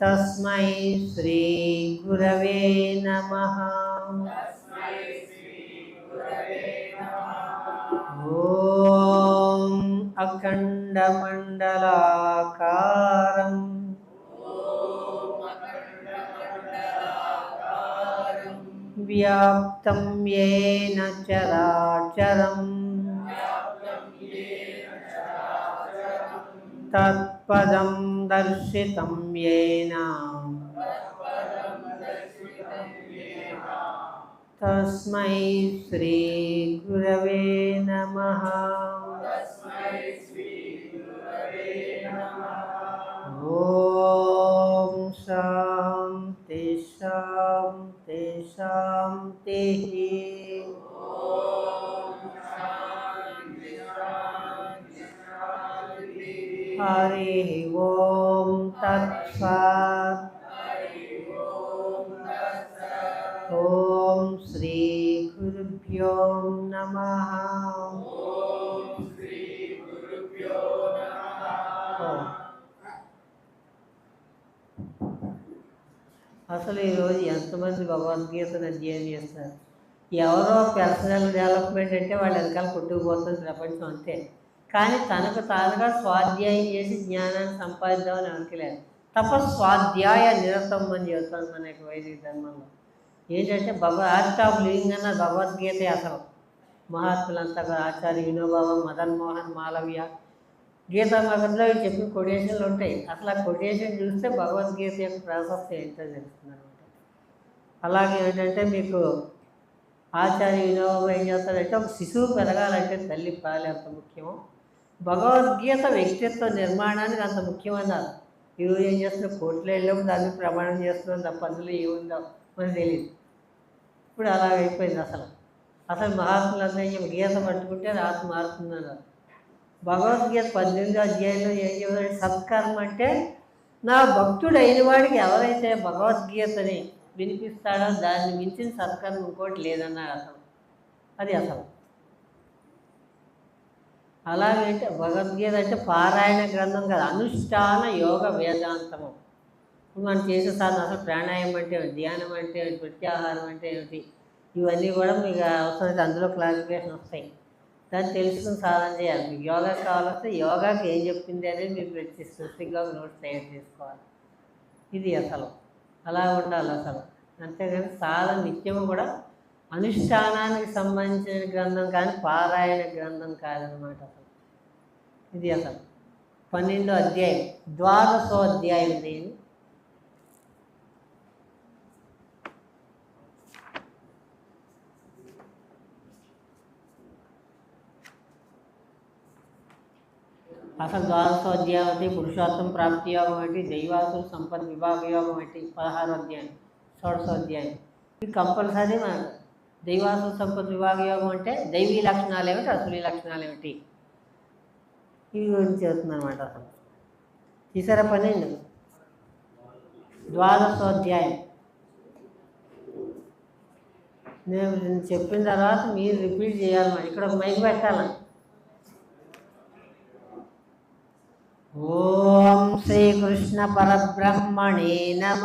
తస్మై శ్రీ గురవే నమ ఓం అఖండమండలాకారం వ్యాప్తం ఏన చరాచరం తత్ तत्पदं दर्शितं येन। तस्मै श्रीगुरवे नमः। ॐ शान्ति शान्ति शान्तिः। హరి ఓం తత్స ఓం శ్రీ గురుభ్యో నమ అసలు ఈరోజు ఎంతమంది భగవద్గీతను అధ్యయనం చేస్తారు ఎవరో పర్సనల్ డెవలప్మెంట్ అంటే వాళ్ళు వెనకాల కొట్టుకుపోతుంది ప్రపంచం అంతే. కానీ తనకు తానుగా స్వాధ్యాయం చేసి జ్ఞానాన్ని సంపాదిద్దామని అనుకోలేదు తప్ప స్వాధ్యాయ నిరతం అని చెబుతాను మన యొక్క వైదిక ధర్మంలో. ఏంటంటే భగవ ఆర్ట్ ఆఫ్ లివింగ్ అన్న భగవద్గీత అసలు. మహాత్ములంతా కూడా ఆచార్య వినోబాబా మదన్ మోహన్ మాలవ్య. గీతా మగంలో చెప్పిన కొటేషన్లు ఉంటాయి. అసలు ఆ కొటేషన్ చూస్తే భగవద్గీత యొక్క ప్రాశస్తి ఏంటో తెలుస్తుందనమాట అలాగే ఏంటంటే మీకు ఆచార్య వినోబా ఏం చేస్తారంటే ఒక శిశువు పెరగాలంటే తల్లి పాలు ఎంత ముఖ్యమో. భగవద్గీత వ్యక్తిత్వ నిర్మాణానికి అంత ముఖ్యమన్నారు ఈరోజు ఏం చేస్తున్నాం కోర్టులో వెళ్ళినప్పుడు దాన్ని ప్రమాణం చేస్తున్నాం తప్ప అందులో ఏముందో మనకు తెలియదు. ఇప్పుడు అలా అయిపోయింది అసలు. అసలు మహాత్ములందరూ గీత పట్టుకుంటే రాత మారుతుందన్నారు భగవద్గీత పద్దెనిమిది అధ్యాయంలో ఏం చెబుతాడు? సత్కర్మ అంటే నా భక్తుడు అయిన వాడికి ఎవరైతే భగవద్గీతని వినిపిస్తాడో దాన్ని మించిన సత్కర్మ ఇంకోటి లేదన్నారు అసలు అది అసలు. అలాగంటే భగవద్గీత అంటే పారాయణ గ్రంథం కదా. అనుష్ఠాన యోగ వేదాంతము. ఇప్పుడు మనం చేసే సాధన అసలు ప్రాణాయామం అంటే ధ్యానం అంటే ప్రత్యాహారం అంటే ఏమిటి? ఇవన్నీ కూడా మీకు అవసరమైతే అందులో క్లారిఫికేషన్ వస్తాయి. దాన్ని తెలుసుకుని సాధన చేయాలి. మీకు యోగా కావాలంటే యోగాకి ఏం చెప్పింది అనేది మీరు ప్రతి స్పెసిఫిక్గా నోట్స్ తయారు చేసుకోవాలి. ఇది అసలు. అలా ఉండాలి అసలు. అంతేగాని సాధన నిత్యము కూడా అనుష్ఠానానికి సంబంధించిన గ్రంథం కానీ పారాయణ గ్రంథం కాదనమాట అసలు. ఇది అసలు. పన్నెండో అధ్యాయం ద్వాదశో అధ్యాయం దీని అసలు ద్వాదశో అధ్యాయం అంటే పురుషోత్తం ప్రాప్తి యోగం ఏంటి దైవాసు సంపద విభాగ యోగం ఏంటి పదహారో అధ్యాయం షోడశో అధ్యాయం. ఇది కంపల్సరీ మనకు. దైవాసు సంపద విభాగ యోగం అంటే దైవీ లక్షణాలు ఏమిటి అసలు లక్షణాలు ఏమిటి? ఇవి గురించి చెబుతుంది అనమాట అసలు. తీసారా పన్నెండు ద్వాదశోధ్యాయం నేను చెప్పిన తర్వాత మీరు రిపీట్ చేయాలన్నమాట ఇక్కడ ఒక మైక్ పెట్టాలి. ఓం శ్రీకృష్ణ పరబ్రహ్మణే నమ.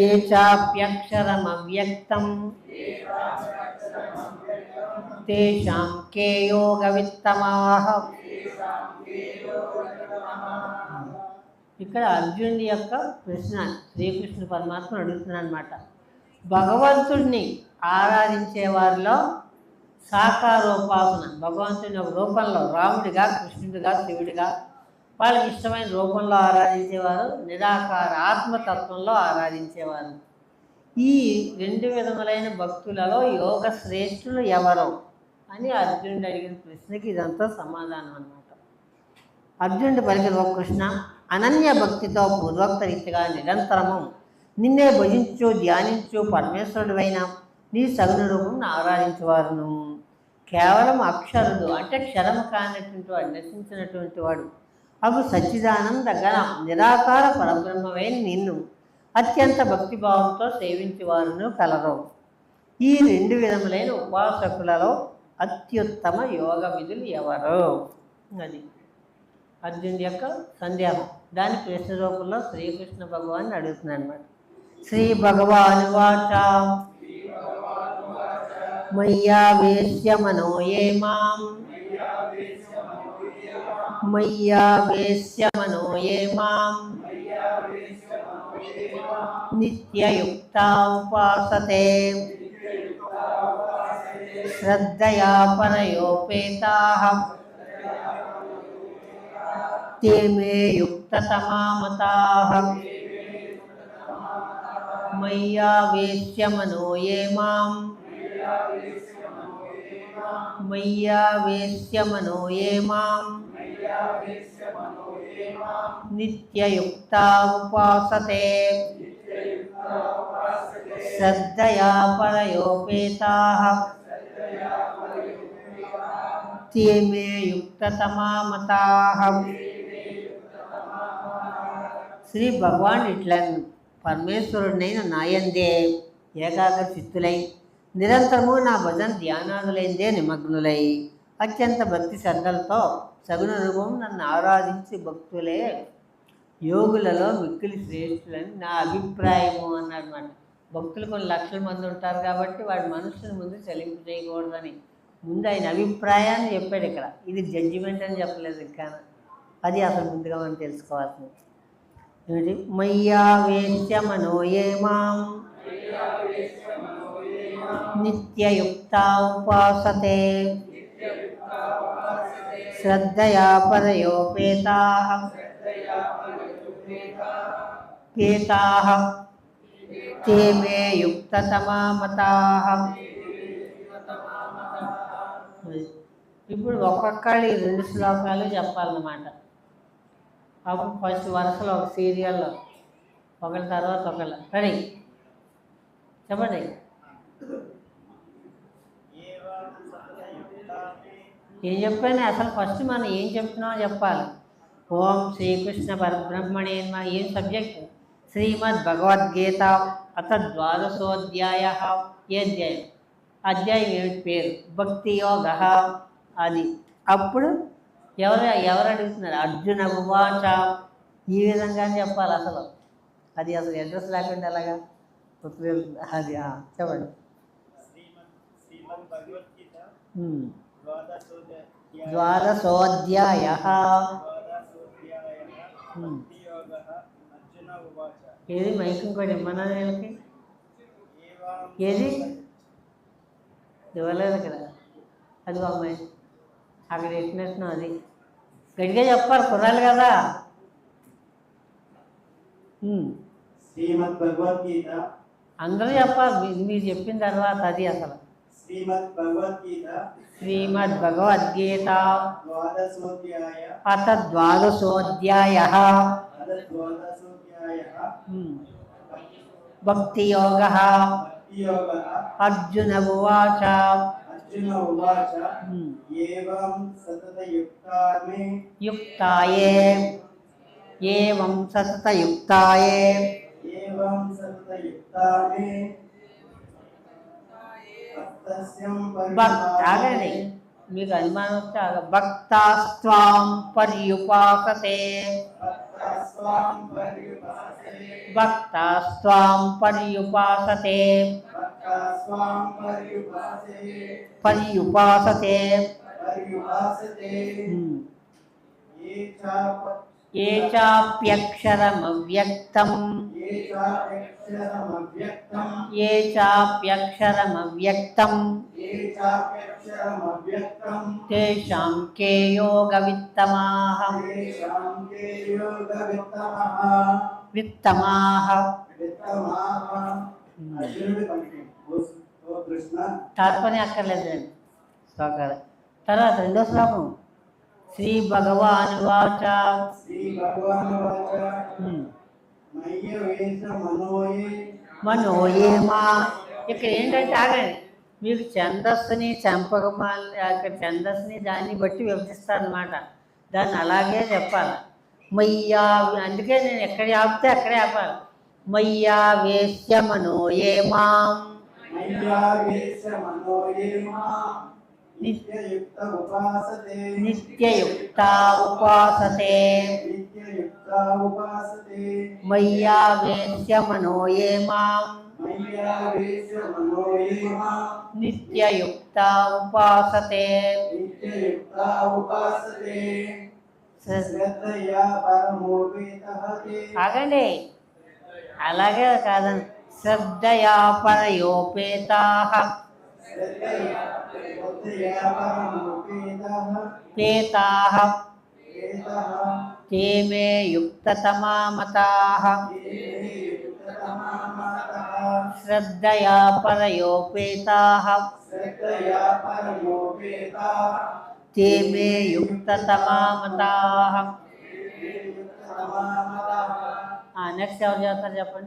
ఏ చాప్యక్షరమవ్యక్తం? తేషాం కే యోగవిత్తమాహ ఇక్కడ అర్జునుడి యొక్క ప్రశ్న శ్రీకృష్ణ పరమాత్మ అడుగుతున్నాను అనమాట భగవంతుడిని ఆరాధించే వారిలో సాకారోపాసన భగవంతుని ఒక రూపంలో రాముడిగా కృష్ణుడిగా శివుడిగా వాళ్ళకి ఇష్టమైన రూపంలో ఆరాధించేవారు నిరాకార ఆత్మతత్వంలో ఆరాధించేవారు. ఈ రెండు విధములైన భక్తులలో యోగ శ్రేష్ఠులు ఎవరు అని అర్జునుడు అడిగిన ప్రశ్నకి ఇదంతా సమాధానం అన్నమాట. అర్జునుడి పలికిన ఒక కృష్ణ అనన్య భక్తితో పూర్వోక్త రీతిగా నిరంతరము నిన్నే భజించు ధ్యానించు పరమేశ్వరుడివైన నీ సగుణ రూపం ఆరాధించేవారును. కేవలం అక్షరుడు అంటే క్షరము కానటువంటి వాడు నశించినటువంటి వాడు అగు సచ్చిదానంద గణ నిరాకార పరబ్రహ్మమైన నిన్ను. అత్యంత భక్తిభావంతో సేవించేవారును కలరు. ఈ రెండు విధములైన ఉపాసకులలో అత్యుత్తమ యోగ విధులు ఎవరు? అది. అర్జునుడి యొక్క సందేహం. దాని ప్రశ్న రూపంలో శ్రీకృష్ణ భగవాన్ అడుగుతున్నాడు అనమాట శ్రీ భగవాను వాచ. మయ్యా వేశ్య मय्या मनो ये माँ नित्ययुक्ता उपासते श्रद्धया पनयोपेताः ते मे युक्ततमामताः मय्यावेश्य मनो ये माँ मय्यावेश्य मनो ये माम् नित्ययुक्ता उपासते श्रद्धया परयोपेताः ते मे युक्ततमामताः శ్రీ భగవాన్ ఇట్లా పరమేశ్వరుడినైన నాయందే ఏకాగ్ర చిత్తులై నిరంతరము నా భజన ధ్యానాదులైందే నిమగ్నులై. అత్యంత భక్తి శ్రద్ధలతో సగుణ రూపం నన్ను ఆరాధించి భక్తులే. యోగులలో మిక్కిలి శ్రేష్ఠులని నా అభిప్రాయము అన్నమాట భక్తులు కొన్ని లక్షల మంది ఉంటారు కాబట్టి వాడి మనస్సును ముందు చెలింపు చేయకూడదని. ముందు ఆయన అభిప్రాయాన్ని చెప్పాడు ఇక్కడ. ఇది జడ్జిమెంట్ అని చెప్పలేదు ఇంకా. అది అసలు ముందుగా మనం తెలుసుకోవాల్సింది. ఏమిటి? మయ్యా వేత్య మనో మాం నిత్యయుక్త ఉపాసతే శ్రద్ధయా పరయోపేతా పేతా ते मे యుక్తతమామతాః ఇప్పుడు ఒక్కొక్కళ్ళు ఈ రెండు శ్లోకాలు చెప్పాలన్నమాట. అప్పుడు ఫస్ట్ వరుసలో ఒక సీరియల్లో ఒకరి తర్వాత ఒకళ్ళు. రెడీ? చెప్పండి. ఏం చెప్పాను? అసలు ఫస్ట్ మనం ఏం చెప్తున్నామో చెప్పాలి. ఓం శ్రీకృష్ణ పరబ్రహ్మణే ఏం సబ్జెక్ట్ శ్రీమద్ భగవద్గీత అత ద్వాదశోధ్యాయ. ఏ అధ్యాయం. అధ్యాయం ఏమిటి? పేరు. భక్తి యోగ. అది. అప్పుడు ఎవరు ఎవరు అడుగుతున్నారు? అర్జున ఉవాచ. ఈ విధంగా చెప్పాలి అసలు. అది అసలు అడ్రస్ లేకుండా ఎలాగా? అది చెప్పండి శ్రీమద్ శ్రీమద్ భగవద్గీత ఉమ్. ద్వాదశోధ్యాయ. ఏది మైక్ ఇంకోటి ఇమ్మన్నా వీళ్ళకి ఏది? ఇవ్వలేదు కదా అది అమ్మాయి అక్కడ ఎట్టినట్టు అది. గట్టిగా చెప్పాలి కుర్రాలు కదా. శ్రీమద్ భగవద్గీత అందరూ చెప్పాలి మీరు చెప్పిన తర్వాత అది అసలు. श्रीमद्भगवद्गीता अथ हम्म, अर्जुन उवाच। अर्जुन उवाच हम्म, एवं सततयुक्ताये युक्ताये एवं सततयुक्ताये। एवं सततयुक्ताये भक्तस्यं భక్తాగండి మీకు అనుమానం వస్తే ఆగ భక్తాస్త్వాం పర్యుపాసతే भक्तास्त्वां पर्युपासते భక్తాస్త్వాం పర్యుపాసతే भक्तास्त्वां पर्युपासते పర్యుపాసతే पर्युपासते ఉమ్. ये चाप ఏ చాప్యక్షరమవ్యక్తం ये चाप्यक्षरमव्यक्तं ఏ చాప్యక్షరమవ్యక్తం ये चाप्यक्षरमव्यक्तं తేషాం కే యోగవిత్తమాహ तेषां के योगवित्तमः విత్తమాహ విత్తమాహ అర్జునుడి పంక్తి ఓ ఓ కృష్ణ తాత్పర్యం అక్కర్లేదండి శ్లోకాలు తర్వాత రెండో శ్లోకం శ్రీ భగవాన్ వాచ. శ్రీ భగవాన్ వాచ. మయ్య వేష మనోయే మనోయేమా ఇక్కడ ఏంటంటే ఆగండి. మీకు ఛందస్సుని చంపకమాలి అక్కడ ఛందస్సుని దాన్ని బట్టి విభజిస్తారనమాట దాన్ని అలాగే చెప్పాలి. మయ్యా అందుకే నేను ఎక్కడ ఆపితే అక్కడే ఆపాలి. మయ్యా వేశ్య మనోయేమాం మయ్యా వేష మనోయే మా. నిత్యయుక్త ఉపాసతే నిత్యయుక్త ఉపాసతే నిత్యయుక్త ఉపాసతే మయ్యా వేశ్య మనోయేమాం మయ్యా వేష మనోయే మా నిత్యయుక్త ఉపాసతే నిత్యయుక్త ఉపాసతే శ్రద్ధయా పరమోపేతః తే ఆగండి అలాగే కాదండి శ్రద్ధయా పరయోపేతా प्रेताः। ते मे युक्ततमा मताः श्रद्धया परयोपेताः ते मे युक्ततमा मताः नेक्स्ट जाता है अपन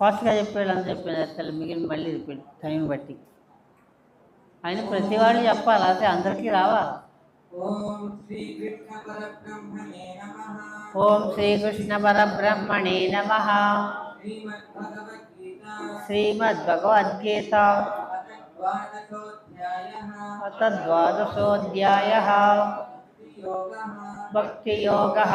ఫాస్ట్గా చెప్పాడు అని చెప్పాడు అసలు మిగిలిన మళ్ళీ రిపీట్ టైం బట్టి ఆయన ప్రతి వాళ్ళు చెప్పాలి అయితే అందరికీ రావాలి ఓం శ్రీకృష్ణ పరబ్రహ్మణే నమః ఓం శ్రీకృష్ణ పరబ్రహ్మణే నమ శ్రీమద్భగవద్గీత శ్రీమద్భగవద్గీత ద్వాదశోధ్యాయः అత ద్వాదశోధ్యాయ యోగः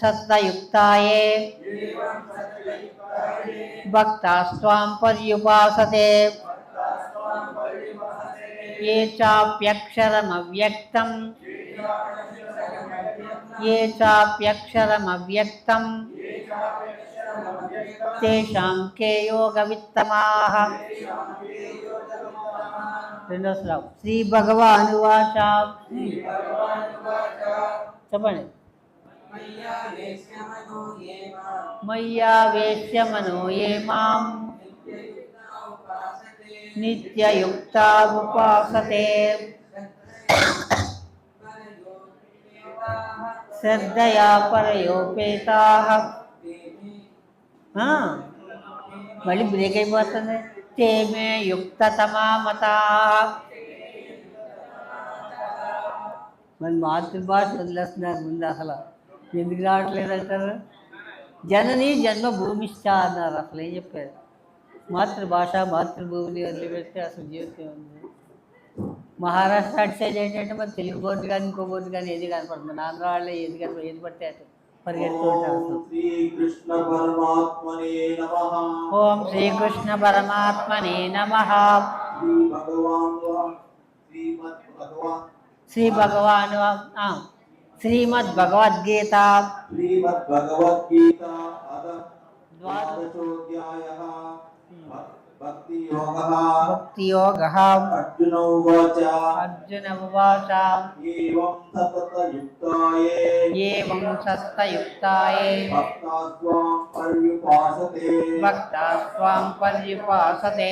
సత్తయుక్తాయే భక్తాస్వాం పర్యుపాసతే ఏ చాప్యక్షరమవ్యక్తం ఏ చాప్యక్షరమవ్యక్తం తేషాం కే యోగ విత్తమాహ రెండో శ్లోకం శ్రీ భగవాను వాచ చెప్పండి మయ్యా వేశ్యమనో ఏ మాం నిత్యయుక్తా ఉపాసతే శ్రద్ధయా పరయోపేతా మళ్ళీ బ్రేక్ అయిపోతుంది. తేమే యుక్తతమా మతా మరి మాతృభాష వదిలేస్తున్నారు ముందు అసలు. ఎందుకు రావట్లేదు అంటారు జనని జన్మభూమిష్ట అన్నారు అసలు ఏం చెప్పారు మాతృభాష మాతృభూమిని వదిలిపెడితే అసలు జీవితం ఉంది మహారాష్ట్ర అటు సైడ్ ఏంటంటే మరి తెలుగు బోర్డు కానీ ఇంకో బోర్డు కానీ ఏది కనపడుతుంది మన ఆంధ్ర వాళ్ళే ఏది కనపడ ఏది పడితే అటు పరిగెడుతూ ఉంటారు అసలు శ్రీకృష్ణ పరమాత్మనే నమః ఓం శ్రీకృష్ణ పరమాత్మనే నమ శ్రీ భగవాన్ श्रीमद् भगवत गीता श्रीमद् भगवत गीता अद द्वादशो। अध्यायः हम्म। भक्ति योगः भक्ति योगः अर्जुनो वाच अर्जुन उवाच। एवं सतत युक्ताये एवं सतत युक्ताये भक्तास्त्वां पर्युपासते। भक्तास्त्वां पर्युपासते।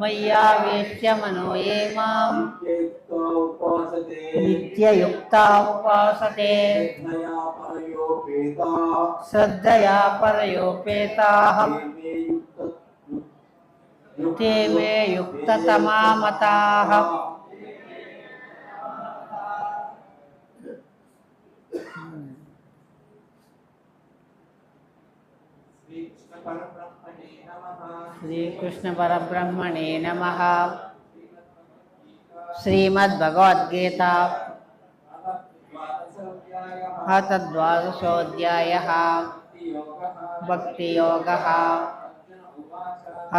मय्या वेत्य मनो ये माम् नित्ययुक्ता उपासते। श्रद्धया परयोपेताः ते मे युक्ततमा मताः परब्रह्म। श्रीकृष्णपरब्रह्मणे नमः। श्रीमद्भगवद्गीता तद्वादशोऽध्यायः भक्तियोगः।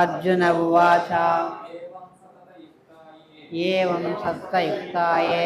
अर्जुन उवाच। एवं सत्तयुक्ताये।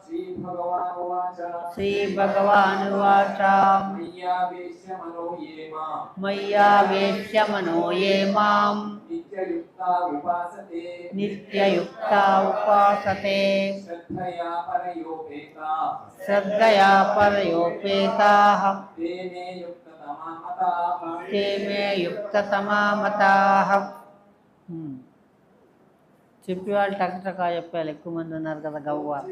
श्री भगवान वाचा मैया वेश्य मनो ये माम। नित्ययुक्ता उपासते। श्रद्धया परयोपेता। ते मे युक्ततमा मताः ते मे చెప్పి వాళ్ళు చెప్పాలి. ఎక్కువ మంది ఉన్నారు కదా గవ్వ.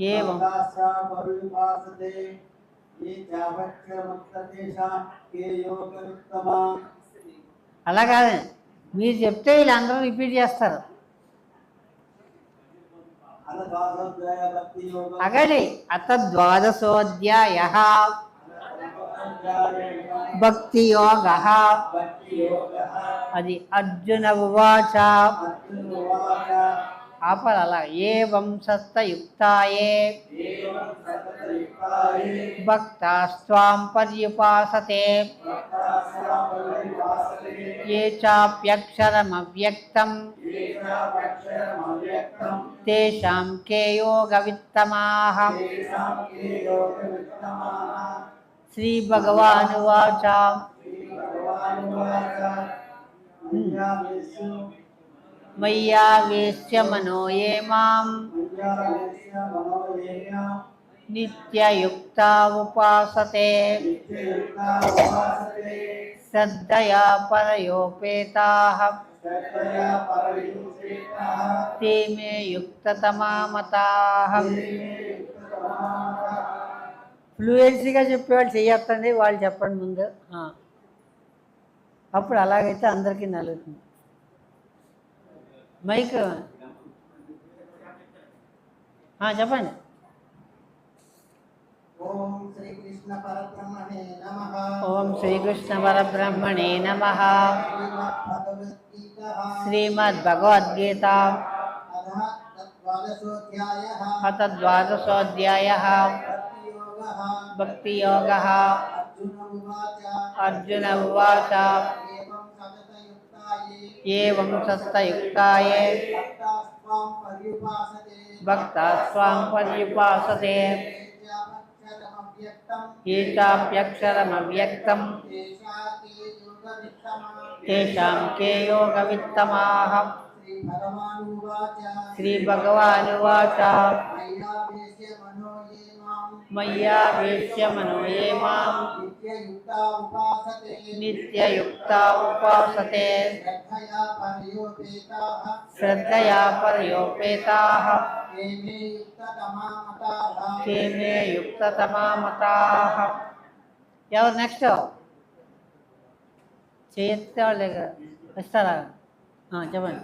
ఏవం. ఏ అలా కాదు. మీరు చెప్తే వీళ్ళందరూ రిపీట్ చేస్తారు. அகழே அத்தத்வாதசோத்தியாய भक्तियोगः अदि अर्जुन उवाच ద్వాదశోధ్యాయ భక్తి యోగ భక్తి యోగ అది అర్జున ఉవాచ అర్జునోవాచ ఆపర్ అలా ఏ వంశస్థయుక్తాయే ఏవం సతతయుక్తాయే భక్తాస్వాం పర్యుపాసతే భక్తాశ్చ పర్యుపాసతే ఏ చాప్యక్షరమవ్యక్తం ఏ చాభక్షరమవ్యక్తం తేషాం కే యోగ విత్తమాః తేషాం కే యోగవిత్తమాః శ్రీభగవానువాచ శ్రీభగవానువాచ మయ్యావేశ్య మయ్యావేశ్య మనో ఏ మాం మయ్యావేశ్య మనోయేయ నిత్యయుక్తా ఉపాసతే నిత్యయుక్తా ఉపాసతే శ్రద్ధయా పరయోపేతాః శ్రద్ధయా పరయుక్తేతాః ते मे युक्ततमा मताः తే మే యుక్తతమాః ఫ్లూయెన్సీగా చెప్పేవాళ్ళు చెయ్యొద్దండి వాళ్ళు చెప్పండి ముందు ఆ. అప్పుడు అలాగైతే అందరికీ నలుగుతుంది मैक हाँ चपंड ओम श्री कृष्ण परब्रह्मणे नमः। श्रीमद् भगवत गीता अथ द्वादशोऽध्यायः भक्तियोगः। अर्जुन उवाच। ये वंशस्थयुक्ताय। भक्ता स्वां पर्युपासते। ये चाप्यक्षरमव्यक्तं। तेषां के योगवित्तमाः। श्रीभगवानुवाच ఏ చాప్యక్షరమవ్యక్తం ఏషాతే యోగవిత్తమా తేషాం కే యోగవిత్తమాః శ్రీభగవానువాచ శ్రీభగవానువాచ మయ్యావేశ్య మనో ఏ మాం మయ్యావేశ్య మనో ఏ మాం నిత్యయుక్తా ఉపాసతే నిత్యయుక్తా ఉపాసతే శ్రద్ధయా పర్యోపేతాః శ్రద్ధయా పర్యోపేతాః ते मे युक्ततमा मताः తే మే యుక్తతమా మతాః ఎవరు నెక్స్ట్ చేయెత్తే వాళ్ళే కదా వస్తారా ఆ, చెప్పండి